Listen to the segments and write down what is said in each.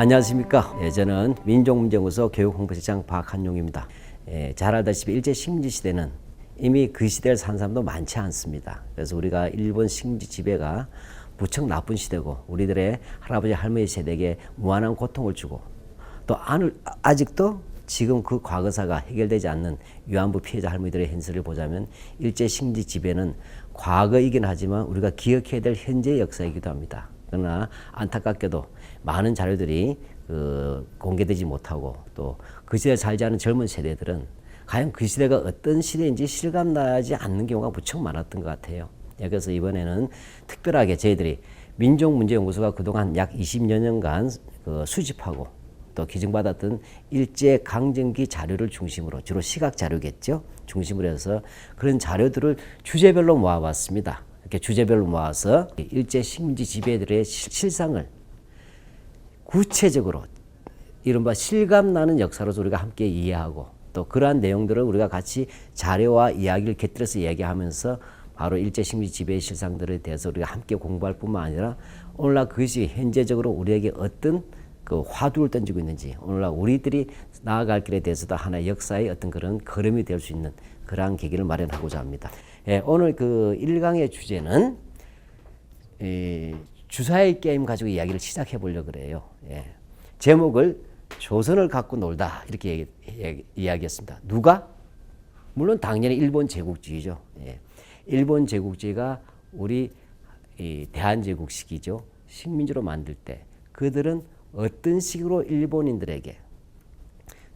안녕하십니까. 예, 저는 민족문제연구소 교육홍보실장 박한용입니다. 예, 잘 알다시피 일제 식민지 시대는 이미 그 시대를 산 사람도 많지 않습니다. 그래서 우리가 일본 식민지 지배가 무척 나쁜 시대고 우리들의 할아버지 할머니 세대에게 무한한 고통을 주고 또 안- 아직도 지금 그 과거사가 해결되지 않는 위안부 피해자 할머니들의 현실을 보자면 일제 식민지 지배는 과거이긴 하지만 우리가 기억해야 될 현재의 역사이기도 합니다. 그러나 안타깝게도 많은 자료들이 그 공개되지 못하고 또 그 시대에 살지 않은 젊은 세대들은 과연 그 시대가 어떤 시대인지 실감나지 않는 경우가 무척 많았던 것 같아요. 예, 그래서 이번에는 특별하게 저희들이 민족문제연구소가 그동안 약 20여 년간 그 수집하고 또 기증받았던 일제 강점기 자료를 중심으로 주로 시각 자료겠죠 중심으로 해서 그런 자료들을 주제별로 모아봤습니다. 이렇게 주제별로 모아서 일제 식민지 지배들의 실- 실상을 구체적으로 이른바 실감 나는 역사로서 우리가 함께 이해하고 또 그러한 내용들을 우리가 같이 자료와 이야기를 곁들여서 이야기하면서 바로 일제 식민지 지배의 실상들에 대해서 우리가 함께 공부할 뿐만 아니라 오늘날 그것이 현재적으로 우리에게 어떤 그 화두를 던지고 있는지 오늘날 우리들이 나아갈 길에 대해서도 하나의 역사의 어떤 그런 걸음이 될 수 있는 그러한 계기를 마련하고자 합니다. 예, 오늘 그 1강의 주제는 이 주사의 게임 가지고 이야기를 시작해 보려고 그래요. 예. 제목을 조선을 갖고 놀다 이렇게 얘기, 얘기- 이야기했습니다. 누가? 물론 당연히 일본 제국주의죠. 예. 일본 제국주의가 우리 이 대한제국 시기죠. 식민지로 만들 때 그들은 어떤 식으로 일본인들에게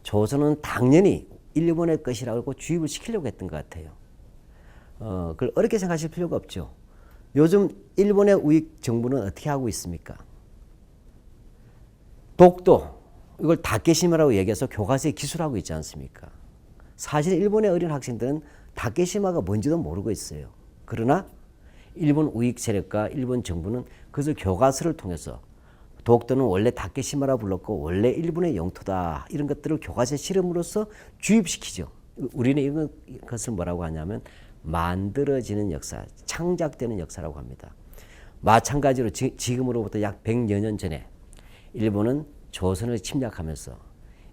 조선은 당연히 일본의 것이라고 주입을 시키려고 했던 것 같아요. 어, 그걸 어렵게 생각하실 필요가 없죠. 요즘 일본의 우익 정부는 어떻게 하고 있습니까? 독도 이걸 다케시마라고 얘기해서 교과서에 기술하고 있지 않습니까? 사실 일본의 어린 학생들은 다케시마가 뭔지도 모르고 있어요. 그러나 일본 우익 세력과 일본 정부는 그것을 교과서를 통해서 독도는 원래 다케시마라 불렀고 원래 일본의 영토다 이런 것들을 교과서에 실음으로써 주입시키죠. 우리는 이런 것을 뭐라고 하냐면 만들어지는 역사, 창작되는 역사라고 합니다. 마찬가지로 지, 지금으로부터 약 100여 년 전에 일본은 조선을 침략하면서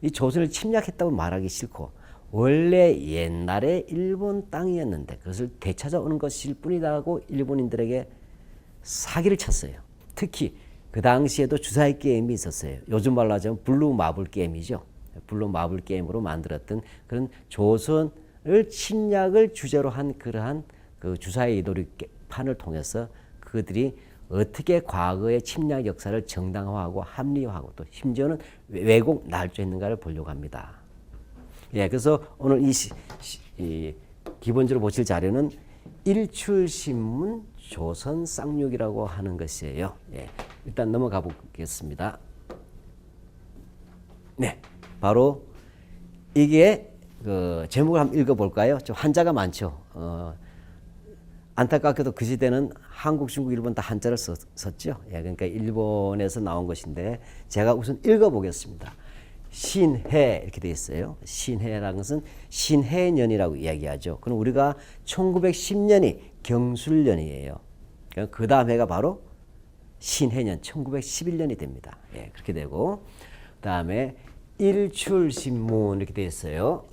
이 조선을 침략했다고 말하기 싫고 원래 옛날에 일본 땅이었는데 그것을 되찾아오는 것일 뿐이다고 일본인들에게 사기를 쳤어요. 특히 그 당시에도 주사위 게임이 있었어요. 요즘 말로 하자면 블루 마블 게임이죠. 블루 마블 게임으로 만들었던 그런 조선 을 침략을 주제로 한 그러한 그 주사위 놀이판을 통해서 그들이 어떻게 과거의 침략 역사를 정당화하고 합리화하고 또 심지어는 왜곡 날조했는가를 보려고 합니다. 예, 그래서 오늘 이, 시, 시, 이 기본적으로 보실 자료는 일출신문 조선 쌍육이라고 하는 것이에요. 예, 일단 넘어가 보겠습니다. 네, 바로 이게 그 제목을 한번 읽어볼까요? 좀 한자가 많죠. 어, 안타깝게도 그 시대는 한국, 중국, 일본 다 한자를 썼, 썼죠. 예, 그러니까 일본에서 나온 것인데 제가 우선 읽어보겠습니다. 신해 이렇게 되어 있어요. 신해라는 것은 신해년이라고 이야기하죠. 그럼 우리가 1910년이 경술년이에요. 그 다음 해가 바로 신해년 1911년이 됩니다. 예, 그렇게 되고 그 다음에 일출신문 이렇게 되어 있어요.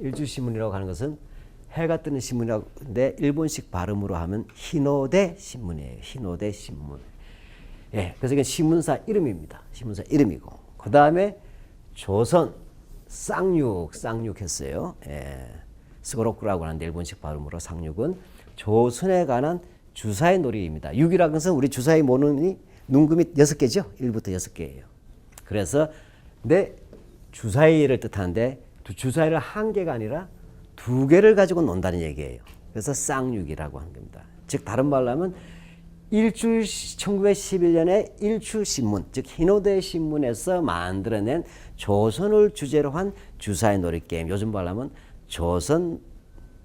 예, 일출신문이라고 하는 것은 해가 뜨는 신문인데 일본식 발음으로 하면 히노대 신문이에요. 히노대 신문. 예, 그래서 이게 신문사 이름입니다. 신문사 이름이고 그 다음에 조선 쌍육 쌍육했어요. 예, 스고로쿠라고 하는데 일본식 발음으로 쌍육은 조선에 관한 주사의 놀이입니다. 6이라는 것은 우리 주사의 모는이 눈금이 여섯 개죠. 1부터 여섯 개예요. 그래서 내 주사위를 뜻하는데 두- 주사위를 한 개가 아니라 두 개를 가지고 논다는 얘기예요. 그래서 쌍육이라고 하는 겁니다. 즉 다른 말로 하면 일출 1911년에 일출 신문 즉 희노대 신문에서 만들어낸 조선을 주제로 한 주사위 놀이 게임 요즘 말로 하면 조선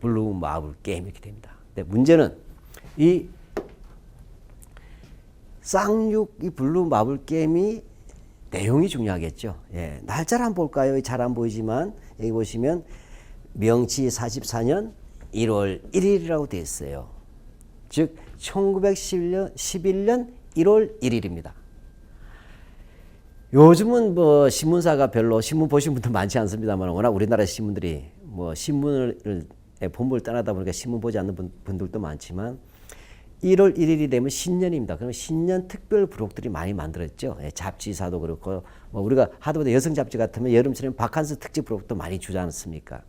블루 마블 게임 이렇게 됩니다. 근데 문제는 이 쌍육 이 블루 마블 게임이 내용이 중요하겠죠. 예, 날짜를 한번 볼까요? 잘 안 보이지만 여기 보시면 명치 44년 1월 1일이라고 되어 있어요. 즉 1911년 11년 1월 1일입니다. 요즘은 뭐 신문사가 별로 신문 보신 분들 많지 않습니다만 워낙 우리나라 신문들이 뭐 신문을 본부를 떠나다 보니까 신문 보지 않는 분, 분들도 많지만 1월 1일이 되면 신년입니다. 그러면 신년 특별 부록들이 많이 만들었죠. 예, 잡지사도 그렇고 뭐 우리가 하드보다 여성 잡지 같으면 여름철에는 바칸스 특집 부록도 많이 주지 않습니까?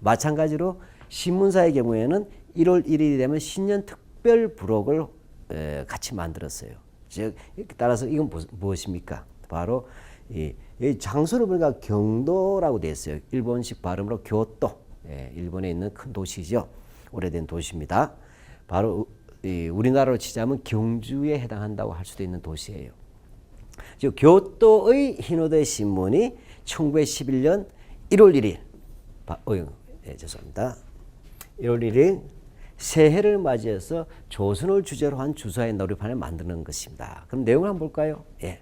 마찬가지로 신문사의 경우에는 1월 1일이 되면 신년 특별 부록을 에, 같이 만들었어요. 즉 따라서 이건 무, 무엇입니까? 바로 이, 이 장소를 보니까 경도라고 되어 있어요. 일본식 발음으로 교토. 예, 일본에 있는 큰 도시죠. 오래된 도시입니다. 바로 이 우리나라로 치자면 경주에 해당한다고 할 수도 있는 도시예요. 즉 교토의 히노대 신문이 1911년 1월 1일 바, 어, 예, 죄송합니다. 1월 1일 새해를 맞이해서 조선을 주제로 한 주사의 놀이판을 만드는 것입니다. 그럼 내용을 한번 볼까요? 예.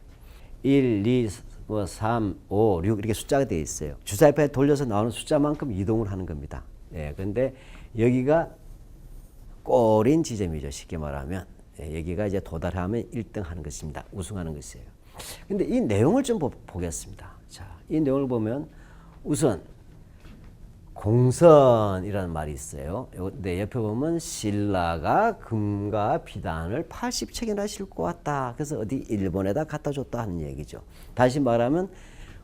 1, 2, 뭐 3, 5, 6 이렇게 숫자가 되어 있어요. 주사위판에 돌려서 나오는 숫자만큼 이동을 하는 겁니다. 예. 그런데 여기가 꼬린 지점이죠. 쉽게 말하면. 예, 여기가 이제 도달하면 1등 하는 것입니다. 우승하는 것이에요. 근데 이 내용을 좀 보, 보겠습니다. 자, 이 내용을 보면 우선 공선이라는 말이 있어요. 네, 옆에 보면 신라가 금과 비단을 80척이나 싣고 왔다. 그래서 어디 일본에다 갖다 줬다 하는 얘기죠. 다시 말하면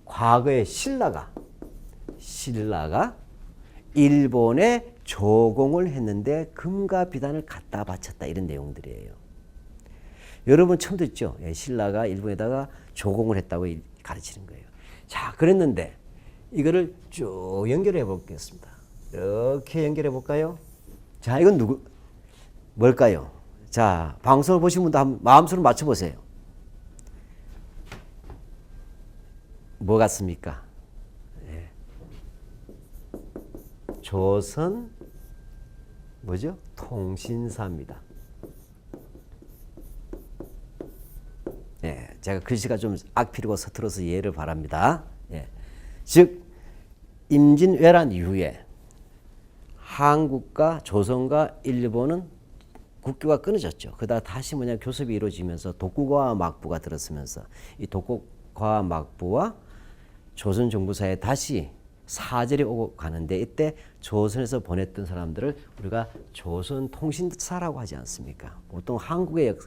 과거에 신라가 신라가 일본에 조공을 했는데 금과 비단을 갖다 바쳤다 이런 내용들이에요. 여러분 처음 듣죠? 예, 신라가 일본에다가 조공을 했다고 가르치는 거예요. 자, 그랬는데 이거를 쭉 연결해 보겠습니다. 이렇게 연결해 볼까요? 자, 이건 누구, 뭘까요? 자, 방송을 보신 분도 한번 마음속으로 맞춰 보세요. 뭐 같습니까? 예. 조선, 뭐죠? 통신사입니다. 예, 제가 글씨가 좀 악필이고 서툴어서 이해를 바랍니다. 예. 즉 임진왜란 이후에 한국과 조선과 일본은 국교가 끊어졌죠. 그러다 다시 뭐냐 교섭이 이루어지면서 독국과 막부가 들었으면서 이 독국과 막부와 조선 정부 사이에 다시 사절이 오고 가는데 이때 조선에서 보냈던 사람들을 우리가 조선 통신사라고 하지 않습니까? 보통 한국의 역,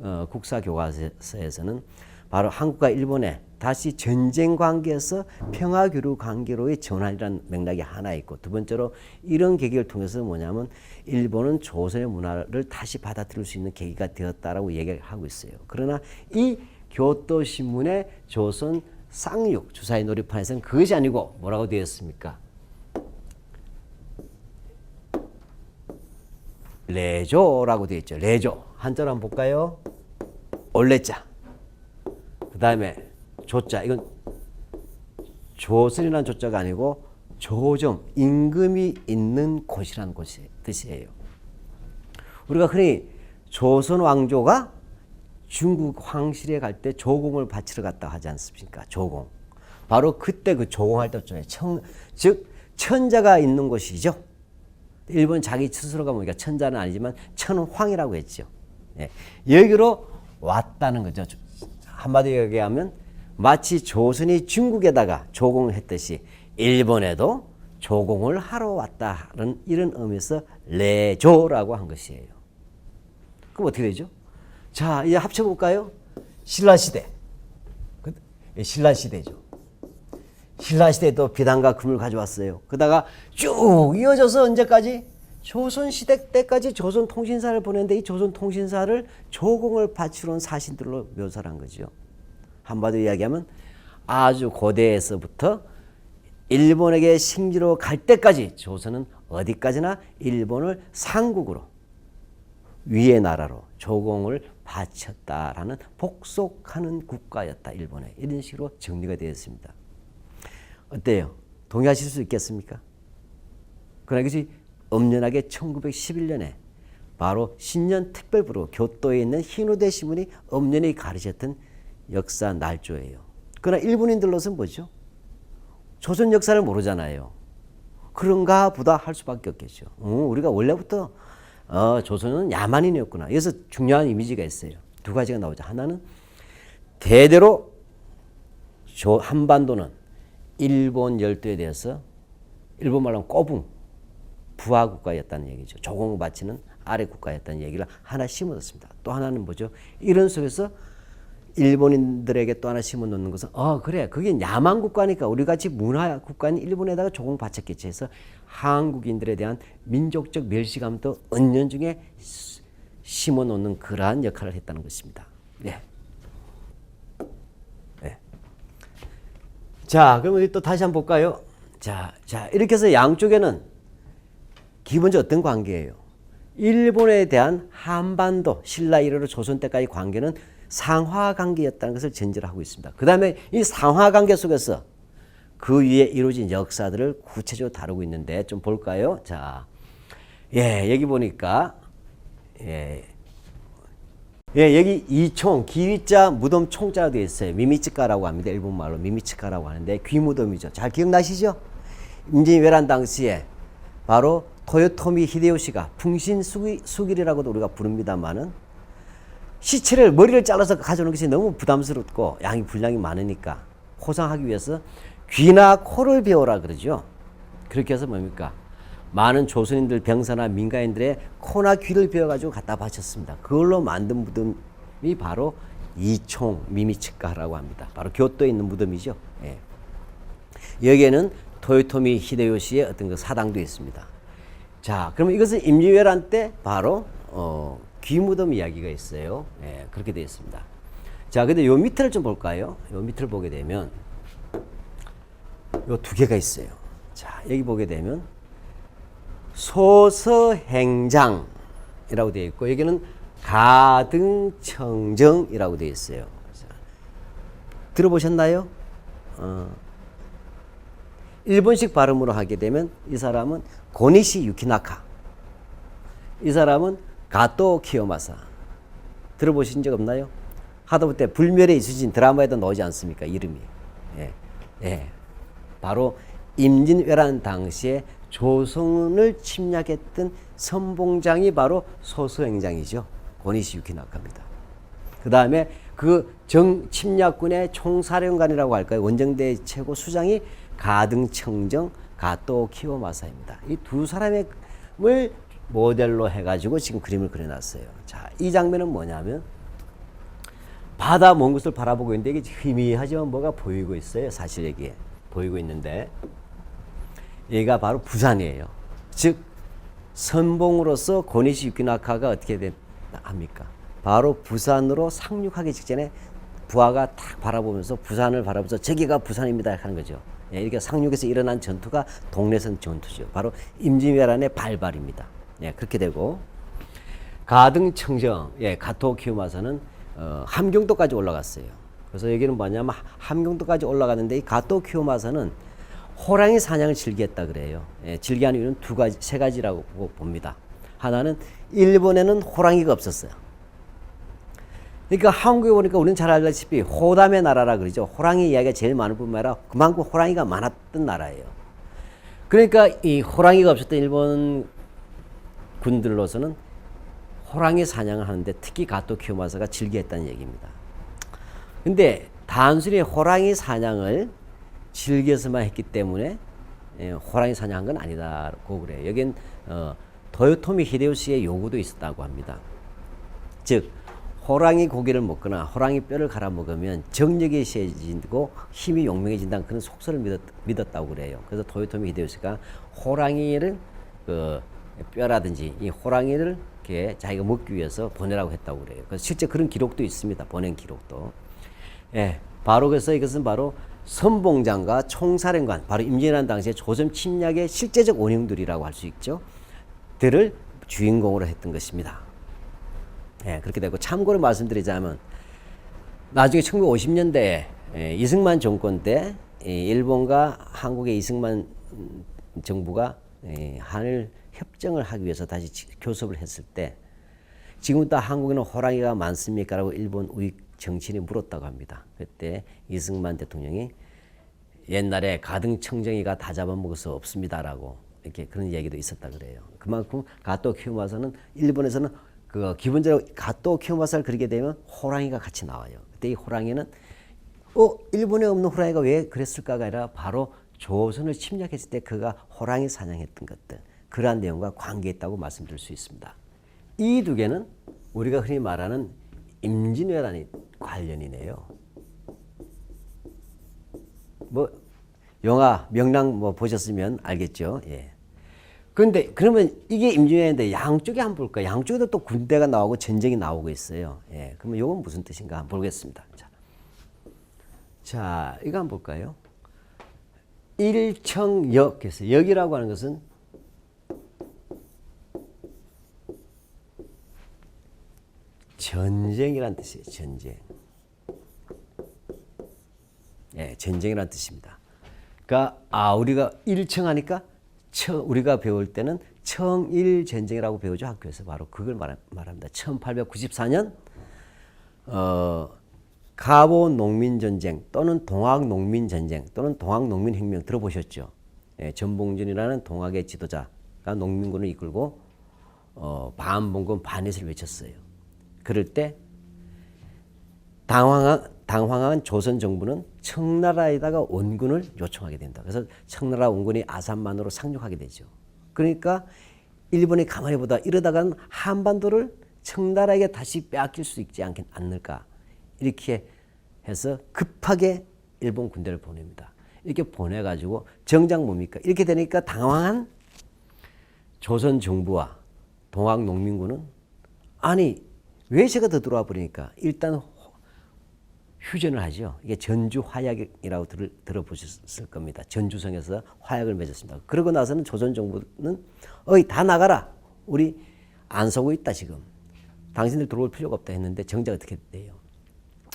어, 국사 교과서에서는 바로 한국과 일본의 다시 전쟁 관계에서 평화 교류 관계로의 전환이라는 맥락이 하나 있고 두 번째로 이런 계기를 통해서 뭐냐면 일본은 조선의 문화를 다시 받아들일 수 있는 계기가 되었다라고 얘기를 하고 있어요. 그러나 이 교토 신문의 조선 쌍육 주사의 놀이판에서는 그것이 아니고 뭐라고 되어 있습니까? 레조라고 되어 있죠. 레조 한자로 한번 볼까요? 올레자. 그 다음에 조자 이건 조선이라는 조자가 아니고 조정 임금이 있는 곳이라는 곳이 뜻이에요. 우리가 흔히 조선 왕조가 중국 황실에 갈 때 조공을 바치러 갔다 하지 않습니까? 조공. 바로 그때 그 조공할 때쯤에 청, 즉 천자가 있는 곳이죠. 일본 자기 스스로가 보니까 천자는 아니지만 천황이라고 했죠. 예. 여기로 왔다는 거죠. 한마디로 얘기하면 마치 조선이 중국에다가 조공을 했듯이 일본에도 조공을 하러 왔다는 이런 의미에서 레조라고 한 것이에요. 그럼 어떻게 되죠? 자, 이제 합쳐볼까요? 신라시대. 그, 예, 신라시대죠. 신라시대도 비단과 금을 가져왔어요. 그다가 쭉 이어져서 언제까지? 조선시대 때까지 조선통신사를 보냈는데 이 조선통신사를 조공을 바치러 온 사신들로 묘사를 한 거죠. 한마디로 이야기하면 아주 고대에서부터 일본에게 식지로 갈 때까지 조선은 어디까지나 일본을 상국으로 위의 나라로 조공을 바쳤다라는 복속하는 국가였다 일본에 이런 식으로 정리가 되었습니다. 어때요? 동의하실 수 있겠습니까? 그러나 이것이 엄연하게 1911년에 바로 신년 특별부로 교토에 있는 흰우대 신문이 엄연히 가르쳤던 역사 날조예요. 그러나 일본인들로서는 뭐죠? 조선 역사를 모르잖아요. 그런가 보다 할 수밖에 없겠죠. 어, 우리가 원래부터 어, 조선은 야만인이었구나. 여기서 중요한 이미지가 있어요. 두 가지가 나오죠. 하나는 대대로 조 한반도는 일본 열도에 대해서 일본 말로 하면 꼬붕 부하 국가였다는 얘기죠. 조공을 바치는 아래 국가였다는 얘기를 하나 심어뒀습니다. 또 하나는 뭐죠? 이런 속에서 일본인들에게 또 하나 심어 놓는 것은 어 그래 그게 야만 국가니까 우리 같이 문화 국가인 일본에다가 조공 바쳤겠지 해서 한국인들에 대한 민족적 멸시감도 은연중에 심어 놓는 그러한 역할을 했다는 것입니다. 네. 네. 자, 그럼 우리 또 다시 한번 볼까요? 자, 자 이렇게 해서 양쪽에는 기본적으로 어떤 관계예요? 일본에 대한 한반도 신라 이래로 조선 때까지 관계는 상하 관계였다는 것을 전제를 하고 있습니다. 그 다음에 이 상하 관계 속에서 그 위에 이루어진 역사들을 구체적으로 다루고 있는데 좀 볼까요? 자, 예, 여기 보니까 예, 예, 여기 이총, 기위자, 무덤 총자가 되어 있어요. 미미츠카라고 합니다. 일본 말로 미미츠카라고 하는데 귀무덤이죠. 잘 기억나시죠? 임진왜란 당시에 바로 토요토미 히데요시가 풍신 수기, 수길이라고도 우리가 부릅니다만은 시체를 머리를 잘라서 가져오는 것이 너무 부담스럽고 양이 분량이 많으니까 포상하기 위해서 귀나 코를 베어라 그러죠. 그렇게 해서 뭡니까? 많은 조선인들 병사나 민가인들의 코나 귀를 베어가지고 갖다 바쳤습니다. 그걸로 만든 무덤이 바로 이총 미미츠카라고 합니다. 바로 교토에 있는 무덤이죠. 예. 여기에는 토요토미 히데요시의 어떤 그 사당도 있습니다. 자, 그러면 이것은 임진왜란 때 바로 어, 귀무덤 이야기가 있어요. 예, 그렇게 되어 있습니다. 자, 근데 요 밑을 좀 볼까요? 요 밑을 보게 되면 요 두 개가 있어요. 자, 여기 보게 되면 소서행장이라고 되어 있고 여기는 가등청정이라고 되어 있어요. 자, 들어보셨나요? 어, 일본식 발음으로 하게 되면 이 사람은 고니시 유키나카. 이 사람은 가토 키요마사. 들어보신 적 없나요? 하다못해 불멸의 이수진 드라마에도 나오지 않습니까? 이름이. 예. 예. 바로 임진왜란 당시에 조선을 침략했던 선봉장이 바로 소서행장이죠. 고니시 유키나카입니다. 그 다음에 그 정 침략군의 총사령관이라고 할까요? 원정대 최고 수장이 가등청정 가토 키오마사입니다. 이 두 사람의 을 모델로 해가지고 지금 그림을 그려놨어요. 자, 이 장면은 뭐냐면 바다 먼 곳을 바라보고 있는데 이게 희미하지만 뭐가 보이고 있어요. 사실 여기에 보이고 있는데 얘가 바로 부산이에요. 즉 선봉으로서 고니시 유키나카가 어떻게 된, 합니까? 바로 부산으로 상륙하기 직전에 부하가 탁 바라보면서 부산을 바라보면서 저기가 부산입니다 하는 거죠. 예, 이렇게 상륙에서 일어난 전투가 동래선 전투죠. 바로 임진왜란의 발발입니다. 예, 그렇게 되고 가등청정, 예, 가토 키우마사는 어, 함경도까지 올라갔어요. 그래서 여기는 뭐냐면 함경도까지 올라갔는데 이 가토 키우마사는 호랑이 사냥을 즐겼다 그래요. 예, 즐겨하는 이유는 두 가지, 세 가지라고 봅니다. 하나는 일본에는 호랑이가 없었어요. 그러니까 한국에 보니까 우리는 잘 알다시피 호담의 나라라 그러죠. 호랑이 이야기가 제일 많을 뿐만 아니라 그만큼 호랑이가 많았던 나라예요. 그러니까 이 호랑이가 없었던 일본 군들로서는 호랑이 사냥을 하는데 특히 가토 키오마사가 즐겨했다는 얘기입니다. 근데 단순히 호랑이 사냥을 즐겨서만 했기 때문에 예, 호랑이 사냥한 건 아니다고 그래요. 여긴 어, 도요토미 히데요시의 요구도 있었다고 합니다. 즉 호랑이 고기를 먹거나 호랑이 뼈를 갈아 먹으면 정력이 세지고 힘이 용맹해진다는 그런 속설을 믿었, 다고 그래요. 그래서 도요토미 히데요시가 호랑이를 그 뼈라든지 이 호랑이를 이렇게 자기가 먹기 위해서 보내라고 했다고 그래요. 그래서 실제 그런 기록도 있습니다. 보낸 기록도. 예, 바로 그래서 이것은 바로 선봉장과 총사령관, 바로 임진왜란 당시에 조선 침략의 실제적 원흉들이라고 할 수 있죠. 들을 주인공으로 했던 것입니다. 예, 그렇게 되고 참고로 말씀드리자면 나중에 1950년대에 예, 이승만 정권 때 예, 일본과 한국의 이승만 정부가 예, 한일 협정을 하기 위해서 다시 교섭을 했을 때 지금부터 한국에는 호랑이가 많습니까? 라고 일본 우익 정치인이 물었다고 합니다. 그때 이승만 대통령이 옛날에 가등청정이가 다 잡아먹어서 없습니다라고 이렇게 그런 얘기도 있었다 그래요. 그만큼 가토 키우마사는 일본에서는 그 기본적으로 가토 키오마사를 그리게 되면 호랑이가 같이 나와요. 그때 이 호랑이는 어 일본에 없는 호랑이가 왜 그랬을까가 아니라 바로 조선을 침략했을 때 그가 호랑이 사냥했던 것들 그러한 내용과 관계있다고 말씀드릴 수 있습니다. 이 두 개는 우리가 흔히 말하는 임진왜란이 관련이네요. 뭐 영화 명랑 뭐 보셨으면 알겠죠. 예. 그런데 그러면 이게 임진왜란인데 양쪽에 한번 볼까? 양쪽에도 또 군대가 나오고 전쟁이 나오고 있어요. 예. 그러면 이건 무슨 뜻인가 한번 보겠습니다. 자, 자 이거 한번 볼까요? 일청역에서 역이라고 하는 것은 전쟁이란 뜻이에요. 전쟁. 예, 전쟁이란 뜻입니다. 그러니까 아 우리가 일청하니까 처, 우리가 배울 때는 청일 전쟁이라고 배우죠 학교에서 바로 그걸 말, 말합니다. 1894년 어, 가보 농민 전쟁 또는 동학 농민 전쟁 또는 동학 농민 혁명 들어보셨죠? 예, 전봉준이라는 동학의 지도자가 농민군을 이끌고 어, 반봉군 반넷을 외쳤어요. 그럴 때 당황한, 당황한 조선 정부는 청나라에다가 원군을 요청하게 된다. 그래서 청나라 원군이 아산만으로 상륙하게 되죠. 그러니까 일본이 가만히 보다 이러다가는 한반도를 청나라에게 다시 빼앗길 수 있지 않겠, 않을까. 이렇게 해서 급하게 일본 군대를 보냅니다. 이렇게 보내가지고 정작 뭡니까? 이렇게 되니까 당황한 조선 정부와 동학 농민군은 아니 외세가 더 들어와 버리니까 일단 휴전을 하죠. 이게 전주 화약이라고 들, 들어보셨을 겁니다. 전주성에서 화약을 맺었습니다. 그러고 나서는 조선 정부는 어이 다 나가라. 우리 안 서고 있다 지금. 당신들 들어올 필요가 없다 했는데 정작 어떻게 돼요?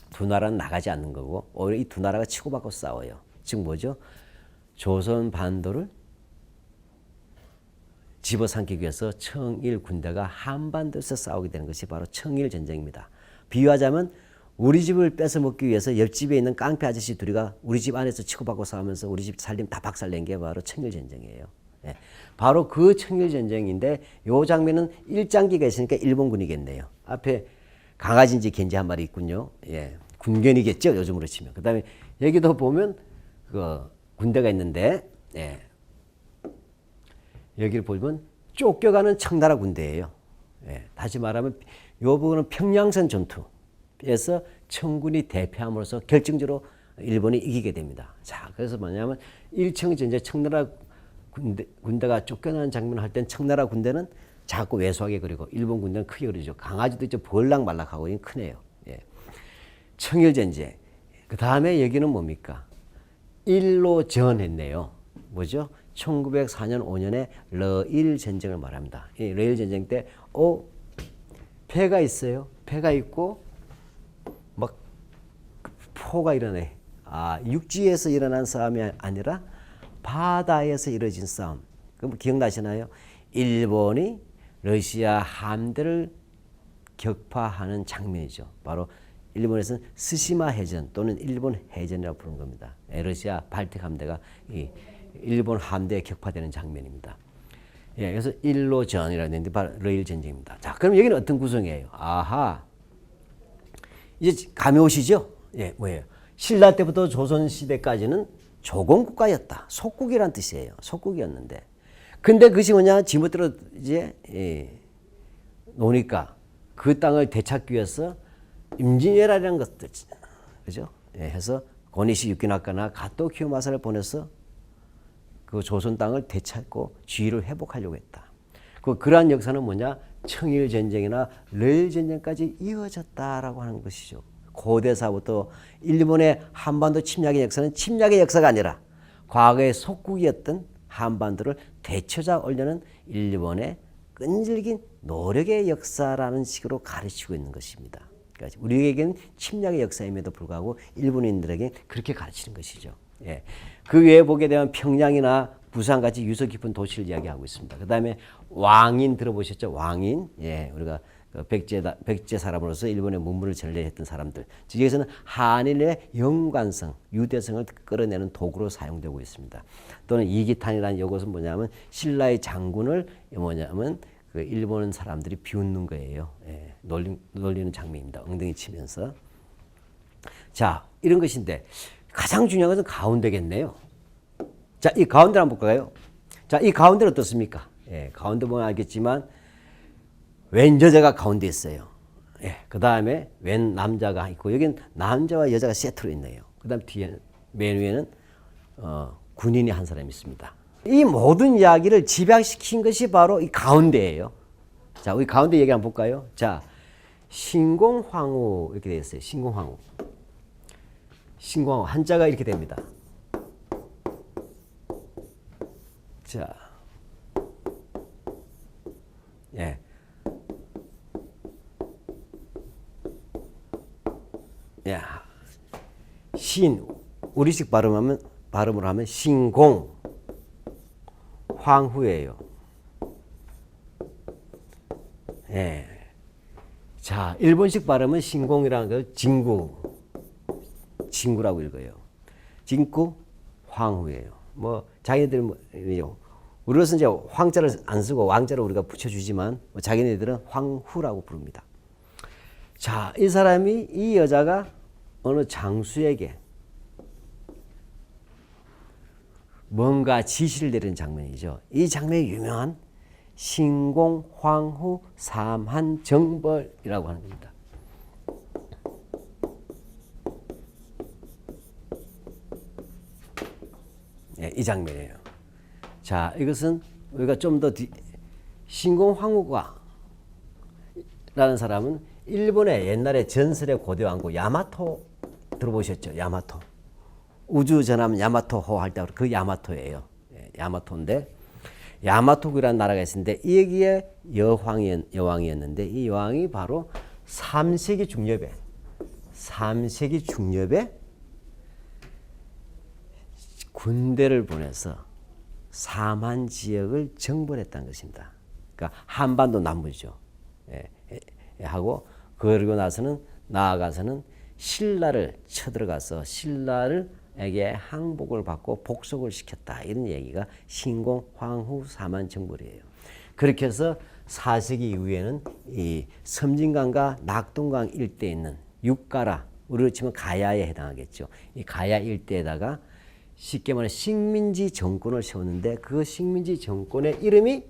두 나라는 나가지 않는 거고 오히려 이 두 나라가 치고받고 싸워요. 즉 뭐죠? 조선 반도를 집어삼키기 위해서 청일 군대가 한반도에서 싸우게 되는 것이 바로 청일 전쟁입니다. 비유하자면 우리 집을 뺏어 먹기 위해서 옆집에 있는 깡패 아저씨 둘이가 우리 집 안에서 치고받고 싸우면서 우리 집 살림 다 박살낸 게 바로 청일 전쟁이에요. 예. 바로 그 청일 전쟁인데 요 장면은 일장기가 있으니까 일본군이겠네요. 앞에 강아지인지 겐지 한 마리 있군요. 예. 군견이겠죠. 요즘으로 치면. 그다음에 여기도 보면 그 군대가 있는데 예. 여기를 보면 쫓겨가는 청나라 군대예요. 예, 다시 말하면 이 부분은 평양선 전투에서 청군이 대패함으로써 결정적으로 일본이 이기게 됩니다. 자, 그래서 뭐냐면 일청 전제 청나라 군대, 군대가 쫓겨나는 장면을 할 땐 청나라 군대는 작고 왜소하게 그리고 일본 군대는 크게 그리죠. 강아지도 이제 벌락말락하고 크네요. 예. 청일 전쟁. 그 다음에 여기는 뭡니까? 일로 전했네요. 뭐죠? 1904년 5년에 러일 전쟁을 말합니다. 이 러일 전쟁 때, 어, 배가 있어요. 배가 있고, 막, 포가 일어나요. 아, 육지에서 일어난 싸움이 아니라 바다에서 이루어진 싸움. 그럼 기억나시나요? 일본이 러시아 함대를 격파하는 장면이죠. 바로 일본에서는 스시마 해전 또는 일본 해전이라고 부르는 겁니다. 러시아 발틱 함대가 이 일본 함대에 격파되는 장면입니다. 예, 그래서 일로전이라는 데인데 바로 러일 전쟁입니다. 자, 그럼 여기는 어떤 구성이에요? 아하. 이제 감이 오시죠? 예, 뭐예요? 신라 때부터 조선 시대까지는 조공 국가였다. 속국이란 뜻이에요. 속국이었는데. 근데 그것이 뭐냐? 지멋대로 이제 예, 노니까 그 땅을 되찾기 위해서 임진왜란이라는 것들, 그죠? 예, 해서 고니시 유키나카나 가토 키요마사를 보내서 그 조선 땅을 되찾고 지위를 회복하려고 했다. 그 그러한 역사는 뭐냐? 청일 전쟁이나 러일 전쟁까지 이어졌다라고 하는 것이죠. 고대사부터 일본의 한반도 침략의 역사는 침략의 역사가 아니라 과거의 속국이었던 한반도를 되찾아 올려는 일본의 끈질긴 노력의 역사라는 식으로 가르치고 있는 것입니다. 그러니까 우리에게는 침략의 역사임에도 불구하고 일본인들에게 그렇게 가르치는 것이죠. 예. 그 외에 보게 되면 평양이나 부산 같이 유서 깊은 도시를 이야기하고 있습니다. 그 다음에 왕인 들어보셨죠? 왕인. 예, 우리가 그 백제, 백제 사람으로서 일본의 문물을 전래했던 사람들. 즉, 여기서는 한일의 연관성, 유대성을 끌어내는 도구로 사용되고 있습니다. 또는 이기탄이라는 이것은 뭐냐면 신라의 장군을 뭐냐면 그 일본 사람들이 비웃는 거예요. 예, 놀리, 놀리는 장면입니다. 엉덩이 치면서. 자, 이런 것인데 가장 중요한 것은 가운데겠네요. 자, 이 가운데를 한번 볼까요? 자, 이 가운데는 어떻습니까? 예, 가운데 보면 알겠지만 왼 여자가 가운데 있어요. 예, 그 다음에 왼 남자가 있고 여기는 남자와 여자가 세트로 있네요. 그 다음 뒤에 맨 위에는 어, 군인이 한 사람이 있습니다. 이 모든 이야기를 집약시킨 것이 바로 이 가운데예요. 자, 우리 가운데 얘기 한번 볼까요? 자, 신공황후 이렇게 되어 있어요. 신공황후. 신공황후 한자가 이렇게 됩니다. 자, 예. 야, 신 우리식 발음하면 발음으로 하면 신공 황후예요. 예. 자, 일본식 발음은 신공이라는 걸 진구 진구라고 읽어요. 진구 황후예요. 뭐 자기네들 뭐 우리로서는 이제 황자를 안 쓰고 왕자를 우리가 붙여주지만 뭐 자기네들은 황후라고 부릅니다. 자, 이 사람이 이 여자가 어느 장수에게 뭔가 지시를 내리는 장면이죠. 이 장면이 유명한 신공 황후 삼한 정벌이라고 하는 겁니다. 예, 이 장면이에요. 자, 이것은 우리가 좀 더 신공 황후가 라는 사람은 일본의 옛날에 전설의 고대 왕국 야마토 들어보셨죠? 야마토. 우주 전함 야마토호 할 때 그 야마토예요. 예, 야마토인데 야마토국이라는 나라가 있었는데 여기에 여왕이 여왕이었는데 이 여왕이 바로 3세기 중엽에 3세기 중엽에 군대를 보내서 사만 지역을 정벌했다는 것입니다. 그러니까 한반도 남부죠. 예, 예, 하고 그러고 나서는 나아가서는 신라를 쳐들어가서 신라를 에게 항복을 받고 복속을 시켰다 이런 얘기가 신공 황후 사만 정벌이에요. 그렇게 해서 4세기 이후에는 이 섬진강과 낙동강 일대에 있는 육가라 우리로 치면 가야에 해당하겠죠. 이 가야 일대에다가 쉽게 말해 식민지 정권을 세웠는데 그 식민지 정권의 이름이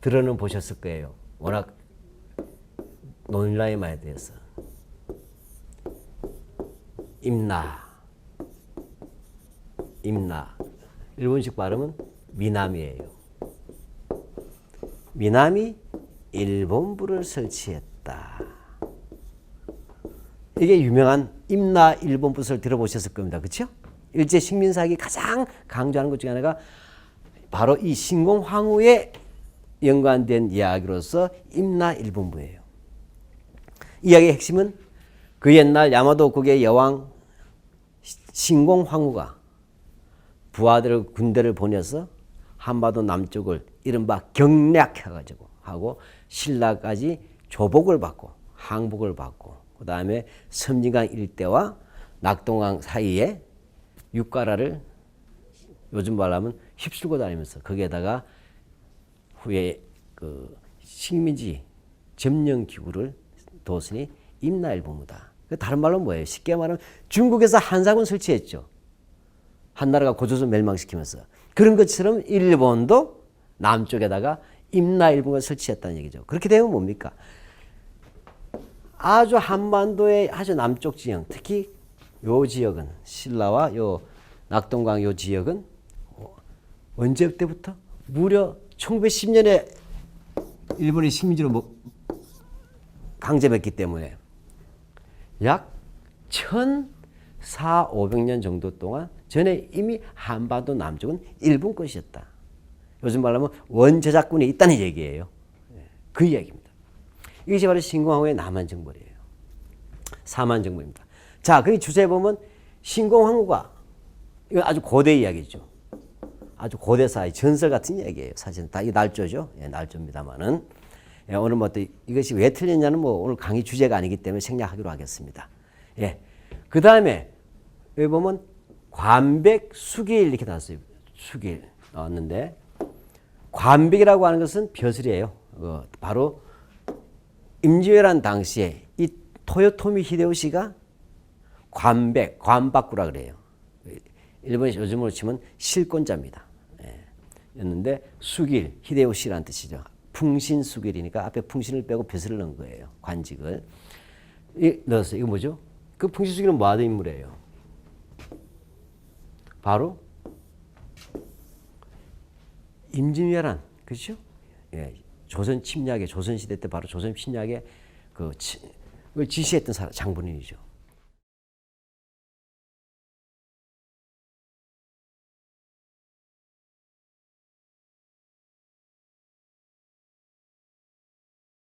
들어는 보셨을 거예요. 워낙 논란이 많이 되어서 임나 임나 일본식 발음은 미남이에요. 미남이 일본부를 설치했다. 이게 유명한 임나 일본부 설 들어보셨을 겁니다. 그렇죠? 일제 식민사기 가장 강조하는 것 중에 하나가 바로 이 신공 황후에 연관된 이야기로서 임나 일본부예요. 이야기의 핵심은 그 옛날 야마도국의 여왕 신공 황후가 부하들을 군대를 보내서 한반도 남쪽을 이른바 경략해가지고 하고 신라까지 조복을 받고 항복을 받고 그 다음에 섬진강 일대와 낙동강 사이에 육가라를 요즘 말하면 휩쓸고 다니면서 거기에다가 후에 그 식민지 점령 기구를 뒀으니 임나일보무다. 그 다른 말로 뭐예요? 쉽게 말하면 중국에서 한사군 설치했죠. 한나라가 고조선 멸망시키면서 그런 것처럼 일본도 남쪽에다가 임나일본을 설치했다는 얘기죠. 그렇게 되면 뭡니까? 아주 한반도의 아주 남쪽 지형, 특히 요 지역은 신라와 요 낙동강 요 지역은 언제 때부터 무려 1910년에 일본이 식민지로 뭐 강제했기 때문에 약 1,400, 500년 정도 동안 전에 이미 한반도 남쪽은 일본 것이었다. 요즘 말하면 원저작권이 있다는 얘기예요. 그 이야기입니다. 이것이 바로 신공황후의 남한 정벌이에요. 사만 정벌입니다. 자, 그 주제에 보면 신공황후가 이건 아주 고대 이야기죠. 아주 고대사의 전설 같은 얘기예요. 사실은 다이 날조죠. 예, 날조입니다만은 예, 오늘 뭐 또 이것이 왜 틀렸냐는 뭐 오늘 강의 주제가 아니기 때문에 생략하기로 하겠습니다. 예. 그 다음에 여기 보면 관백 수길 이렇게 나왔어요. 수길 나왔는데 관백이라고 하는 것은 벼슬이에요. 어, 바로 임진왜란 당시에 이 토요토미 히데요시가 관백, 관박구라 그래요. 일본에서 요즘으로 치면 실권자입니다. 예. 였는데 수길, 히데요시라는 뜻이죠. 풍신 수길이니까 앞에 풍신을 빼고 벼슬을 넣은 거예요. 관직을. 이, 넣었어요. 이거 뭐죠? 그 풍신 수길은 뭐 하던 인물이에요? 바로 임진왜란, 그렇죠? 예, 조선 침략의 조선 시대 때 바로 조선 침략의 그 치, 그걸 지시했던 사람 장본인이죠.